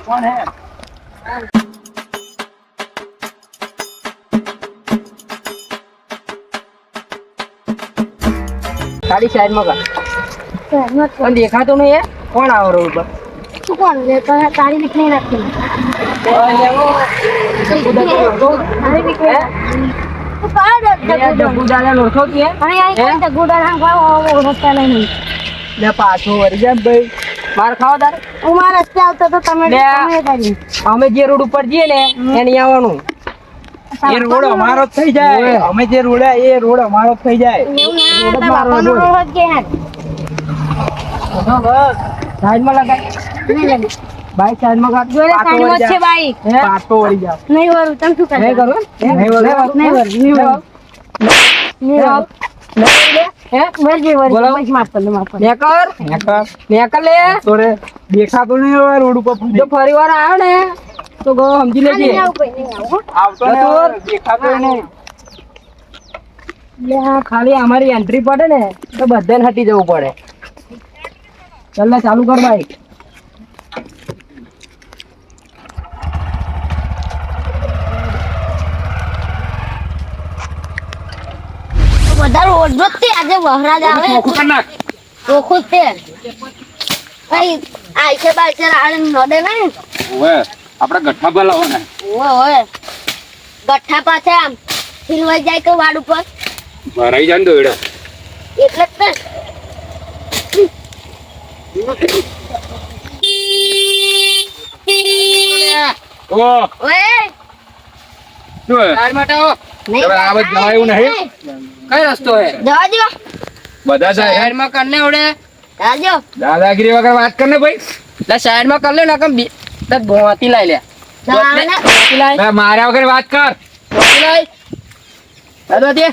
કોણ હે ખાલી સાઈડમાં કર પણ દેખાતો નહીં હે કોણ આવો રોડ પર? તારી નીકળી નાખી જગુદાદા ઓળખો તું હે? લે પાછો વળી જા ભાઈ. માર ખાવા તારે? હું મારા રસ્તે આવતો તો તમે લે. તમે કરી અમે જે રોડ ઉપર જઈએ ને એની આવવાનું. એ રોડ અમારો થઈ જાય. અમે જે રોડ એ રોડ અમારો થઈ જાય. સાઈડમાં લગાય. બાઈક સાઈડમાં કાઢ જોડે સાઈડમાં છે. બાઈક. પાટો વળી જા નહીં વરું તમ શું નહીં? કરું? નહીં વરું નહીં વરું નહીં વરું. નહીં વાર આવ્યો ને તો સમજી આ લેજે નહીં આ ખાલી અમારી એન્ટ્રી પડે ને તો બધાને હટી જવું પડે. ચાલ ચાલુ કર બાઈક વધારે ઓછો તે આજે વહરાજ આવે. ચોખ્ખું નાખ. ચોખ્ખું તે ભાઈ આઈસે બાઈસે રાડે નડે ને. ઓએ આપણે ગઠ્ઠા બોલાવો ને. ઓએ ઓએ ગઠ્ઠા પાસે આમ ફિરવાઈ જાય કે વાડ ઉપર. ભરાઈ જાય ને દોડે એટલે જ ને. ઓ. ઓએ શું હે? સાઈડ માટે આવો. નહીં. કઈ રસ્તો હે? જવા દો બધા શહેરમાં કરને ઓડે આવડે દાદાગીરી વગર વાત કરને ભાઈ. લે સાઈડમાં કર લે. ના કમ તત ભોવાતી લાઈ લે માર્યા વગર વાત કર. લાઈ દાદા દે.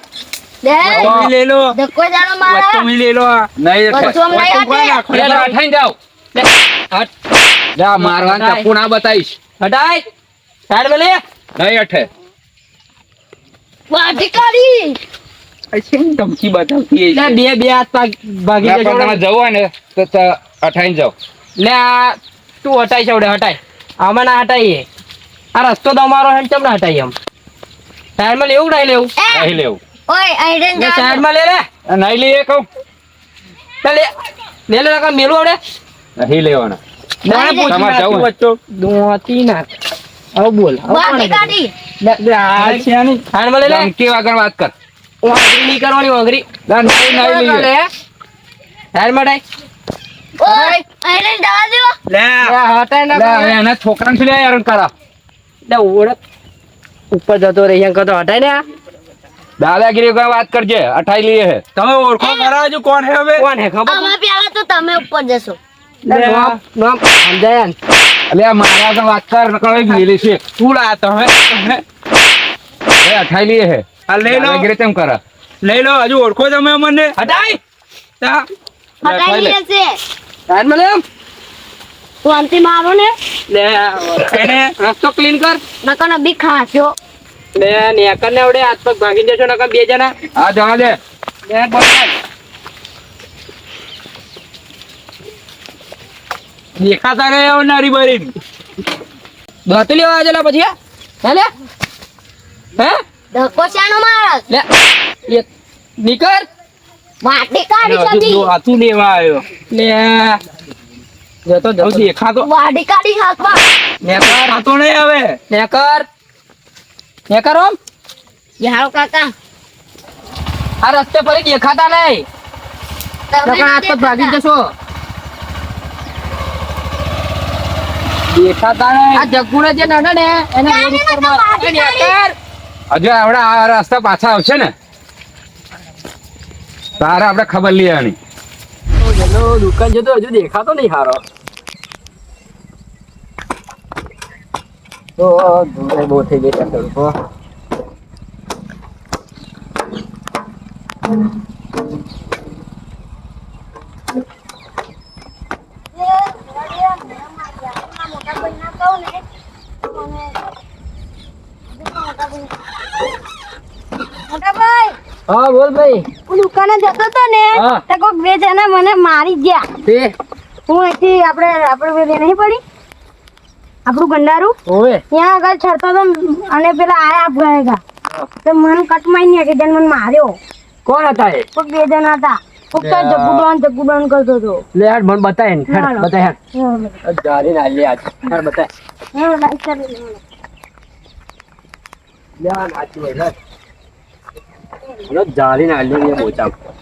લે લો. ધક્કો જાણો મારે. વસ્તુ લે લો. નહીં વસ્તુ આમ લઈ આતે. લે લે. અઠાઈ જાવ હટ. જા મારવાન ચપ્પુ ના બતાઈશ હટાય. સાઈડમાં લે. નહીં અઠે વાટી કાઢી ધમકી બતાવતી બે બે હાથ પાક ભાગી જજો તમારે જવું હોય ને તો હટાઈ જાઓ. લે આ તું હટાઈ છે હટાય. આમાં ના હટાઈએ. આ રસ્તો તો અમારો હેમ ચમ ના હટાઈએ આમ? સાઈડમાં લેવું નહીં લેવું? નહીં લેવું. ઓય આઈડન લે સાઈડમાં લે લે. નહીં લઈએ કહું. લે લે. લે લે મેલું આવડે? નહીં લેવાના. મને પૂછવા પૂછી જવું. વચ્ચો દોતી ના. હવે બોલ? કાઢી લે લે આ સાઈડમાં લે લે. ધમકી વગર વાત કર. વાંગરી નહીં કરવાની વાંગરી ના, નહીં નહીં લઈએ. લે. સાઈડમાં ઓય આઈડન જવા દો. લે. હટાય ના લે, એના છોકરાને શું લે હેરાન કરા. લે ઓળખ ઉપર જતો રહી એમ હટાય ને દાદાગીરી વગર વાત કરજે અઠાઈ લઈએ હે. તમે ઓળખો કરાજો હજુ કોણ હે હવે? કોણ હે ખબર? પેલા તો તમે ઉપર જશો. લે, નોમ- નોમ સમજાય. આ મારા તો વાત કર નકર મિલી છે. તું લા તમે? એ અઠાઈ લઈએ હે. આ લઈ લો. દાદાગીરી તેમ કરા. લઈ લો હજુ ઓળખો તમે અમને. હટાઈ તા. હટાઈ લે. છે. સાઈડમાં મને તું અંતિમ મારો ને. લે એને? રસ્તો ક્લીન કર. નકર બી ખાશો. લે નેકર ને આવડે હાથ પગ ભાગી જશો નકર બે જણા. હા જવા દે. લે બોલ દેખાતા રહે નારી બારી લેવા આજેલા પછી હે? લે. હે? ધક્કો શાનો મારસ લે એક નીકળ. માટી કાઢી સધી હાથું લેવા આવ્યો. લે. જતો જતો દેખાતો. વાડી કાઢી હાથમાં. નેકર દેખાતો નહીં હવે નેકર નેકર ઓમ. યારો કાકા. આ રસ્તે પર દેખાતા નહીં. તમે હાથ પગ ભાગી દેખાતા. જશો. દેખાતા નહીં. આ જગ્ગુને જે નડે ને એને ઉપર હજુ આપણે આ રસ્તા પાછા આવશે ને, તારે આપણે ખબર લેવાની જેનો દુકાન જતો હજુ દેખાતો નહીં હારો. તો બહુ થઈ ગઈ તડકો મોટાભાઈ હા બોલ ભાઈ હું દુકાને જતો હતો ને તો કોક બે જણા મને મારી ગયા. તે? હું અહીંથી આપણે આપણે પેલી નહીં પડી? આપણું ગંડારું? ઓવે. ત્યાં આગળ છરતો હતો અને પેલા આયા ભરેગા તો મને કટમાઈ નહીં કે જન મને માર્યો. કોણ હતા એ? કોક બે જણા હતા. કોક તો. જગુડોન જગુડોન કરતો હતો. લે હેડ મને બતાય ને. હેડ બતાય હેડ. જારી ના લે આજ. હેડ બતાય. હા, લાઈટ ચાલુ લે લે આ નાચી હેડ. લો જારી ના લે એ મોચા ભાઈ ને માર્યો પેલા બે જણા એક વખત જગુડવાન જગુડવાન હતો આવડે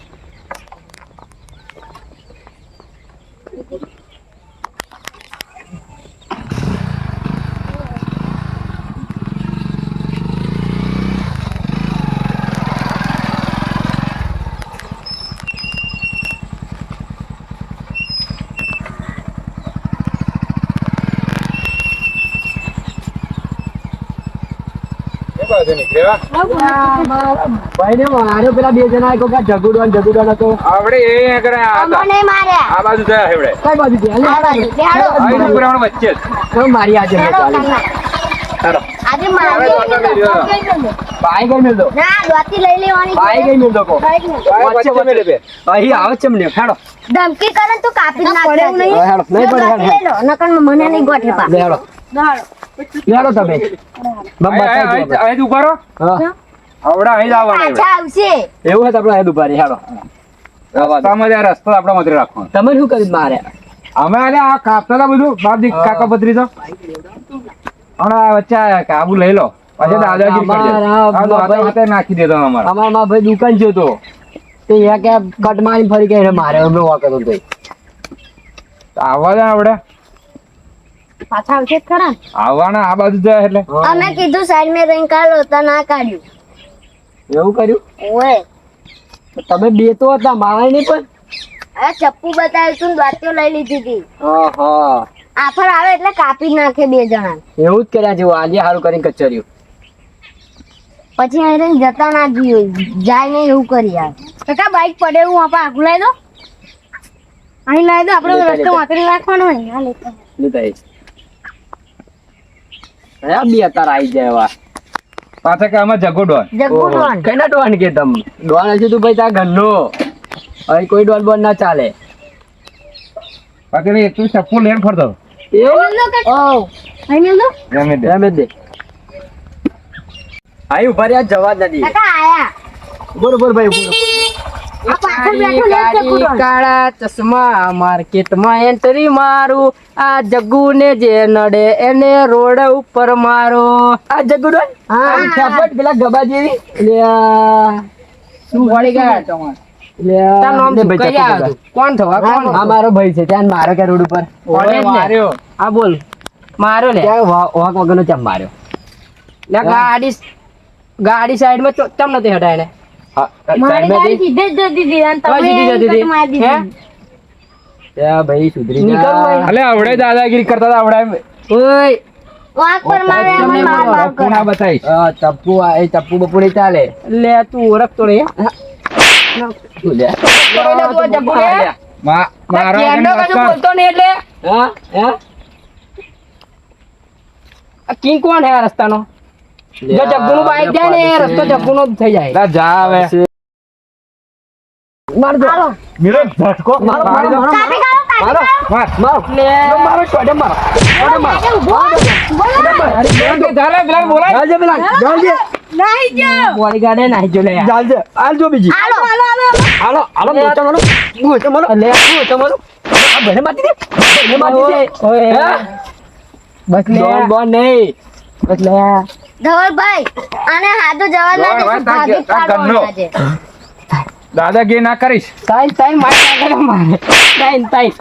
એ કરે આ હતા. અમને માર્યા આ બાજુ જાય હેવડે કઈ બાજુ છે આ બાજુ. બેહાડો. આ એની પુરાણ વચ્ચે જ કોણ મારી આજે મેં બેહાડો ચાલી કાકા. ચાલો આજે મારી હવે તો તમે બાઈ ગઈ મિલ દો ના દોતી લઈ લેવાની બાઈ ગઈ મિલ દો કો કઈ નહીં. આ વચ્ચે મેલે બે. અહીં આવે છે મને હેડો. ધમકી કરે તું કાપી નાખે નહીં પડે નકર મને નહીં ગોઠે પા હેડો તમે. અહીં. ઊભા રહો. હા. આવડે અહીં જ આવવાનું. આવશે. એવું હોય તો આપણે હેડ ઊભા રહી હેડો રસ્તામાં આ રસ્તો આપણા મધરે રાખવાનો. તમે શું કરી મારે? અમે અરે આ કાપતા બધું બાપ દી કાકા પતરી તો. હમણાં આ વચ્ચે કાબુ લઈ લો. પછી દાદાગીરી નાખી દેતો અમારા. અમારા માં ભાઈ દુકાન છે તો. તે અહીંયા કે કટ મારી ફરી કે મારે અમે વાંકો તો આવવા દે આપણે પાછા આવશે ખરા. આવવાના આ બાજુ જાય એટલે. અમે કીધું સાઈડ મે રહીને કાઢો તો ના કાઢ્યું. એવું કર્યું? ઓય. તમે બે તો હતા મારા નહીં પણ? આ ચપ્પુ બતાવ્યું તું દ્વાતીઓ લઈ લીધી હતી. આફર આવે એટલે કાપી નાખે બે જણા એવું જ કર્યા જેવું આજે સારું કરીને કચર્યું પછી અહીં જતા ના જઈએ જાય નહીં એવું કરી યાર. કાકા બાઈક પડે હું આપણે આગું લાવી દો. અહીં લાવી દો આપણે લેતા, રસ્તો વાતરી રાખવાનો હોય. ના લેતા. લીધા એ બે અત્યારે આવી જાય એવા. પાછા કે આમાં જગો ડોન? જગ્ગુ ડોન. કઈ ડોન કે તમ? ડોન હશે તું ભાઈ તાર ઘરનો. કોઈ ડોન બોન ના ચાલે. પાછળ તું ફરતો. રહ્યા જવા નથી. બરોબર ભાઈ કાળા ચશ્મા માર્કેટમાં એન્ટ્રી મારું. આ જગ્ગુ ને જે નડે એને રોડ ઉપર મારો. આ જગ્ગુ હા. પેલા ગબા જેવી. શું વળી ગયા લે આ, તાર નામ લે શું? ભાઈ કઈ ચપ્પુ આવ્યો પકડ. તું? કોણ થવા કોણ આ મારો ભાઈ છે ત્યાં મારો કે રોડ ઉપર. ને? માર્યો. હા બોલ. માર્યો વગરનો ચમ માર્યો. ગાડી ગાડી સાઈડમાં ચમ નથી હટાય આવડે દાદાગીરી કરતા આવડે ચાલે. લે તું ઓળખતો રે કિંગ કોણ હે આ રસ્તાનો? જો જબ્બુનું બાઈક જાય ને રસ્તો જબ્બુનો જ થઈ જાય લા જા હવે માર દો. મિરો ઝટકો મારો, મારી દો. મારો, મારો. માર. મારો. લે મારો, છોડે મારો. છોડે મારો. આજે ઊભો. બોલો. ચાલે, પેલા બોલાય. જાલજે પેલા, જાલજે. નહીં જો બોડી ગાડે નહીં જો લે યાર. જાલજે. હાલજો બીજી. હાલો, હાલો, હાલો, હાલો. હાલો, મોચો મારો. મોચો મારો. લે મોચો મારો. આ ભાઈને મારી દે. ભાઈને મારી દે. ઓય. બસ લે બોન નહીં. બસ લે ધવલભાઈ આને હાથો જવા ના દેશો, ભાગી કે- આ પાડો ઘરનો. આજે. દાદાગીરી ના કરીશ તાઈન તાઈન માર ના મારે તાઈન તાઈન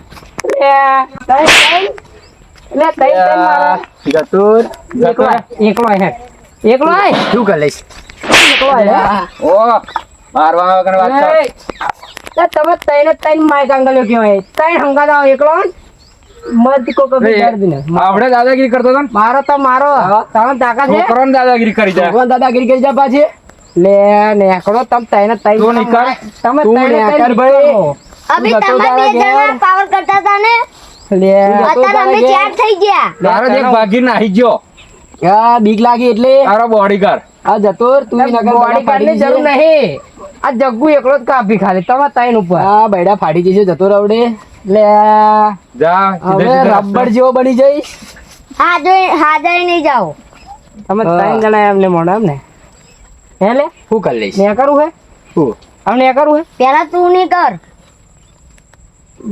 તાઈન તાઈન લે તાઈન તાઈન મારે ગતુર. એકલો હે એકલો આય શું કરી લઈશ? એકલો આય ઓ મારવા વગર વાત કર તમે તૈન તૈન માય કાંગલ્યો કહેવાય તૈન હંગાત આવો એકલો હો ને? આવડે દાદાગીરી કરતો હતો મારો તો મારો. હા. તમે તાકાત છે છોકરાને દાદાગીરી કરી જાય દાદાગીરી કરી જાય પાછી. લે નેકડો તમ તઈને તઈ તું નીકળ. તમે તઈને નેકળ ભાઈ. કરો. અભી તમે બે જણા પાવર કરતા હતા ને? લે અત્યારે અમે ચાર થઈ ગયા. મારો એક ભાગી નાહી ગયો. આ બીક લાગી એટલે. તારો બોડીગાર્ડ આ જતો તું નગર બૈડા બોડીગાર્ડની ફાડી જરૂર. નહીં. આ જગ્ગુ એકલો જ કાપી ખાલી. તમાર તાઈન ઉપર. આ બૈડા ફાડી જશે જતો રવડે લે. જા હવે રબર જેવો બની જઈશ. હા જો હાજર નહીં જાઓ તમે ત્રણ જણા એમને મોડા એમને હે લે? હું કરી લઈશ. મેં કરું હે? હું? આમને એ કરવું હે? પેલા તું નહીં કર.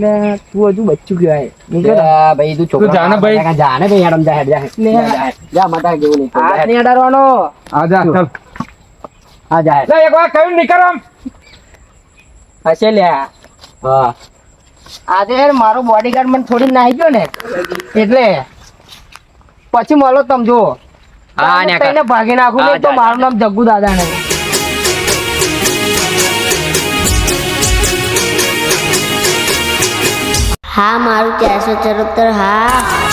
લે તું હજુ બચ્ચું કહેવાય નીકળ ભાઈ તું છોકરો જાને ભાઈ. જાને ભાઈ હેડમ જા હેડ જા લે. જા, માતા કેવું નહીં હાથ નહીં અડાડવાનો. આ જા ચાલ. હા જા લે, એક વાર કહ્યું નહીં આમ. હશે લે હા. આજે મારો બોડીગાર્ડ મને થોડી નાહી ગયો ને. એટલે પછી મળો તમે જુઓ. હા, ભાગી નાખું નહીં તો મારું નામ જગ્ગુ દાદા ને હા મારું ચારસો ચરોતર હા.